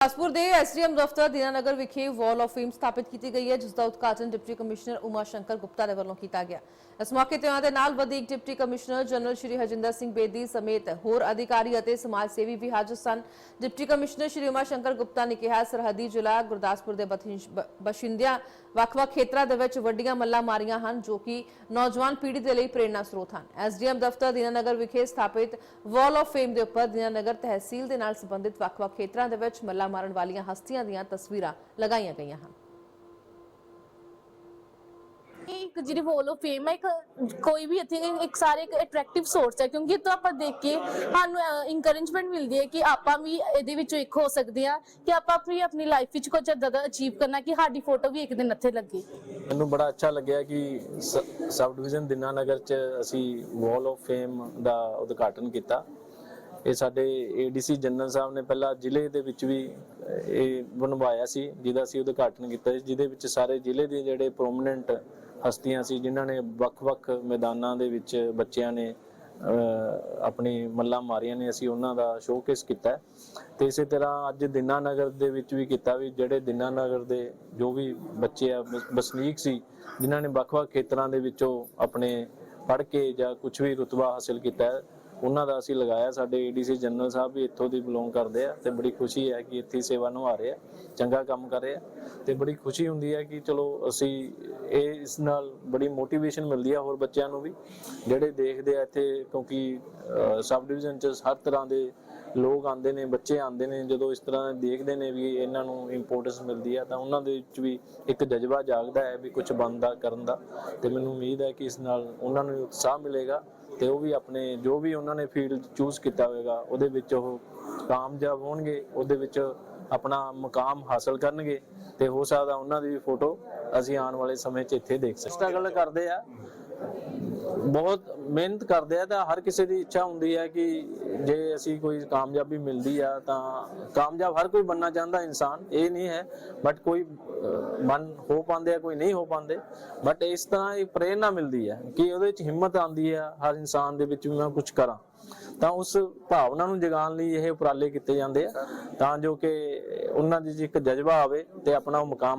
ਗੁਰਦਾਸਪੁਰ ਦੇ ਐਸਡੀਐਮ ਦਫ਼ਤਰ ਦੀਨਾਨਗਰ ਵਿਖੇ ਵਾਲ ਆਫ ਫੇਮ ਸਥਾਪਿਤ ਕੀਤੀ ਗਈ ਹੈ ਜਿਸ ਦਾ ਉਦਘਾਟਨ ਡਿਪਟੀ ਕਮਿਸ਼ਨਰ ਉਮਾ ਸ਼ੰਕਰ ਗੁਪਤਾ ਦੇ ਵੱਲੋਂ ਕੀਤਾ ਗਿਆ ਇਸ ਮੌਕੇ ਤੇ ਉਹਨਾਂ ਦੇ ਨਾਲ ਵਧੀਕ deputy commissioner general Shri Harjinder Singh Bedi ਸਮੇਤ ਹੋਰ ਅਧਿਕਾਰੀ ਅਤੇ ਸਮਾਜ ਸੇਵੀ ਵੀ ਹਾਜ਼ਰ ਸਨ ਡਿਪਟੀ ਕਮਿਸ਼ਨਰ ਸ਼੍ਰੀ ਉਮਾ ਸ਼ੰਕਰ ਗੁਪਤਾ ਨੇ ਕਿਹਾ ਸਰਹੱਦੀ ਜ਼ਿਲ੍ਹਾ ਗੁਰਦਾਸਪੁਰ ਦੇ ਬਥਿੰਸ਼- ਬ- ਬਸ਼ਿੰਦਿਆਂ ਵੱਖ-ਵੱਖ ਖੇਤਰਾਂ ਦੇ ਵਿੱਚ ਵੱਡੀਆਂ ਮੱਲਾਂ ਮਾਰੀਆਂ ਹਨ ਜੋ ਕਿ ਨੌਜਵਾਨ ਪੀੜ੍ਹੀ ਦੇ ਲਈ ਪ੍ਰੇਰਨਾ ਸਰੋਤ ਹਨ ਐਸਡੀਐਮ ਦਫ਼ਤਰ ਦੀਨਾਨਗਰ ਵਿਖੇ ਸਥਾਪਿਤ ਵਾਲ ਆਫ ਫੇਮ ਦੇ ਉੱਪਰ ਦੀਨਾਨਗਰ ਤਹਿਸੀਲ ਦੇ ਨਾਲ ਸੰਬੰਧਿਤ ਵੱਖ-ਵੱਖ ਖੇਤਰਾਂ ਦੇ ਵਿੱਚ ਮੱਲਾਂ ਮਾਰਨ ਵਾਲੀਆਂ ਹਸਤੀਆਂ ਦੀਆਂ ਤਸਵੀਰਾਂ ਲਗਾਈਆਂ ਗਈਆਂ ਹਨ। ਇਹ ਇੱਕ ਜਿਹੜੀ ਵੋਲ ਆਫ ਫੇਮ ਹੈ ਇੱਕ ਕੋਈ ਵੀ ਇੱਥੇ ਇੱਕ ਸਾਰੇ ਇੱਕ ਅਟਰੈਕਟਿਵ ਸੋਰਸ ਹੈ ਕਿਉਂਕਿ ਇਹ ਤੋਂ ਆਪਾਂ ਦੇਖ ਕੇ ਸਾਨੂੰ ਇਨਕਰੇਜਮੈਂਟ ਮਿਲਦੀ ਹੈ ਕਿ ਆਪਾਂ ਵੀ ਇਹਦੇ ਵਿੱਚੋਂ ਇੱਕ ਹੋ ਸਕਦੇ ਆ ਕਿ ਆਪਾਂ ਵੀ ਆਪਣੀ ਲਾਈਫ ਵਿੱਚ ਕੁਝ ਜ਼ਿਆਦਾ ਅਚੀਵ ਕਰਨਾ ਕਿ ਸਾਡੀ ਫੋਟੋ ਵੀ ਇੱਕ ਦਿਨ ਇੱਥੇ ਲੱਗੇ। ਮੈਨੂੰ ਬੜਾ ਅੱਛਾ ਲੱਗਿਆ ਕਿ ਸਬ ਡਿਵੀਜ਼ਨ ਦਿਨਾਨਗਰ ਚ ਅਸੀਂ ਵਾਲ ਆਫ ਫੇਮ ਦਾ ਉਦਘਾਟਨ ਕੀਤਾ। ਇਹ ਸਾਡੇ ਏਡੀਸੀ ਜਨਰਲ ਸਾਹਿਬ ਨੇ ਪਹਿਲਾਂ ਜ਼ਿਲ੍ਹੇ ਦੇ ਵਿੱਚ ਵੀ ਇਹ ਬਣਵਾਇਆ ਸੀ, ਜਿਹਦਾ ਅਸੀਂ ਉਦਘਾਟਨ ਕੀਤਾ ਸੀ, ਜਿਹਦੇ ਵਿੱਚ ਸਾਰੇ ਜ਼ਿਲ੍ਹੇ ਦੇ ਜਿਹੜੇ ਪ੍ਰੋਮਿਨੈਂਟ ਹਸਤੀਆਂ ਸੀ, ਜਿਨ੍ਹਾਂ ਨੇ ਵੱਖ-ਵੱਖ ਮੈਦਾਨਾਂ ਦੇ ਵਿੱਚ ਬੱਚਿਆਂ ਨੇ ਆਪਣੀ ਮੱਲਾਂ ਮਾਰੀਆਂ ਨੇ, ਅਸੀਂ ਉਹਨਾਂ ਦਾ ਸ਼ੋਕੇਸ ਕੀਤਾ। ਤੇ ਇਸੇ ਤਰ੍ਹਾਂ ਅੱਜ ਦਿਨਾਨਗਰ ਦੇ ਵਿੱਚ ਵੀ ਕੀਤਾ ਵੀ, ਜਿਹੜੇ ਦਿਨਾ ਨਗਰ ਦੇ ਜੋ ਵੀ ਬੱਚੇ ਆ, ਬਸ- ਵਸਨੀਕ ਸੀ, ਜਿਨ੍ਹਾਂ ਨੇ ਵੱਖ-ਵੱਖ ਖੇਤਰਾਂ ਦੇ ਵਿੱਚੋਂ ਆਪਣੇ ਪੜ੍ਹ ਕੇ ਜਾਂ ਕੁਝ ਵੀ ਰੁਤਬਾ ਹਾਸਿਲ ਕੀਤਾ ਉਹਨਾਂ ਦਾ ਅਸੀਂ ਲਗਾਇਆ, ਸਾਡੇ ਏਡੀਸੀ ਜਨਰਲ ਸਾਹਿਬ ਵੀ ਇੱਥੋਂ ਦੀ ਬਿਲੋਂਗ ਕਰਦੇ ਆ ਤੇ ਬੜੀ ਖੁਸ਼ੀ ਹੈ ਕਿ ਇੱਥੇ ਸੇਵਾ ਨਿਭਾ ਰਹੇ ਆ, ਚੰਗਾ ਕੰਮ ਕਰ ਰਹੇ ਆ ਤੇ ਬੜੀ ਖੁਸ਼ੀ ਹੁੰਦੀ ਹੈ ਕਿ ਚਲੋ ਅਸੀਂ ਇਹ ਇਸ ਨਾਲ ਬੜੀ ਮੋਟੀਵੇਸ਼ਨ ਮਿਲਦੀ ਹੈ ਹੋਰ ਬੱਚਿਆਂ ਨੂੰ ਵੀ, ਜਿਹੜੇ ਦੇਖਦੇ ਆ ਇੱਥੇ ਕਿਉਂਕਿ ਸਬ ਡਿਵੀਜ਼ਨ ਚ ਹਰ ਤਰ੍ਹਾਂ ਦੇ ਲੋਕ ਆਉਂਦੇ ਨੇ, ਬੱਚੇ ਆਉਂਦੇ ਨੇ, ਜਦੋਂ ਇਸ ਤਰ੍ਹਾਂ ਦੇਖਦੇ ਨੇ ਵੀ ਇਹਨਾਂ ਨੂੰ ਇੰਪੋਰਟੈਂਸ ਮਿਲਦੀ ਹੈ ਤਾਂ ਉਹਨਾਂ ਦੇ ਵਿੱਚ ਵੀ ਇੱਕ ਜਜ਼ਬਾ ਜਾਗਦਾ ਹੈ ਵੀ ਕੁਝ ਬਣਦਾ, ਕਰਨ ਦਾ ਤੇ ਮੈਨੂੰ ਉਮੀਦ ਹੈ ਕਿ ਇਸ ਨਾਲ ਉਹਨਾਂ ਨੂੰ ਉਤਸ਼ਾਹ ਮਿਲੇਗਾ ਤੇ ਉਹ ਵੀ ਆਪਣੇ, ਜੋ ਵੀ ਉਹਨਾਂ ਨੇ ਫੀਲਡ ਚੂਜ਼ ਕੀਤਾ ਹੋਵੇਗਾ ਉਹਦੇ ਵਿੱਚ ਉਹ ਕਾਮਯਾਬ ਹੋਣਗੇ, ਉਹਦੇ ਵਿੱਚ ਆਪਣਾ ਮੁਕਾਮ ਹਾਸਲ ਕਰਨਗੇ ਤੇ ਹੋ ਸਕਦਾ ਉਹਨਾਂ ਦੀ ਵੀ ਫੋਟੋ ਅਸੀਂ ਆਉਣ ਵਾਲੇ ਸਮੇਂ 'ਚ ਇੱਥੇ ਦੇਖ ਸਕੀਏ। ਸਟਰਗਲ ਕਰਦੇ ਆ। ਬਹੁਤ ਮਿਹਨਤ ਕਰਦੇ ਆ, ਤਾਂ ਹਰ ਕਿਸੇ ਦੀ ਇੱਛਾ ਹੁੰਦੀ ਹੈ ਕਿ ਜੇ ਅਸੀਂ ਕੋਈ ਕਾਮਯਾਬੀ ਮਿਲਦੀ ਆ, ਤਾਂ ਕਾਮਯਾਬ ਹਰ ਕੋਈ ਬੰਨਾ ਚਾਹੁੰਦਾ ਇਨਸਾਨ, ਇਹ ਨਹੀਂ ਹੈ ਬਟ ਕੋਈ ਮਨ ਹੋ ਪਾਉਂਦੇ ਆ, ਕੋਈ ਨਹੀਂ ਹੋ ਪਾਉਂਦੇ ਬਟ ਇਸ ਤਰ੍ਹਾਂ ਇੱਕ ਪ੍ਰੇਰਣਾ ਮਿਲਦੀ ਹੈ ਕਿ ਉਹਦੇ ਵਿੱਚ ਹਿੰਮਤ ਆਉਂਦੀ ਹੈ, ਹਰ ਇਨਸਾਨ ਦੇ ਵਿੱਚ ਵੀ ਮੈਂ ਕੁਝ ਕਰਾਂ। ਤਾਂ ਉਸ ਭਾਵਨਾ ਨੂੰ ਜਗਾਉਣ ਲਈ ਇਹ ਉਪਰਾਲੇ ਕੀਤੇ ਜਾਂਦੇ ਆ, ਤਾਂ ਜੋ ਕਿ ਉਹਨਾਂ ਦੇ 'ਚ ਇੱਕ ਜਜ਼ਬਾ ਆਵੇ ਤੇ ਆਪਣਾ ਉਹ ਮੁਕਾਮ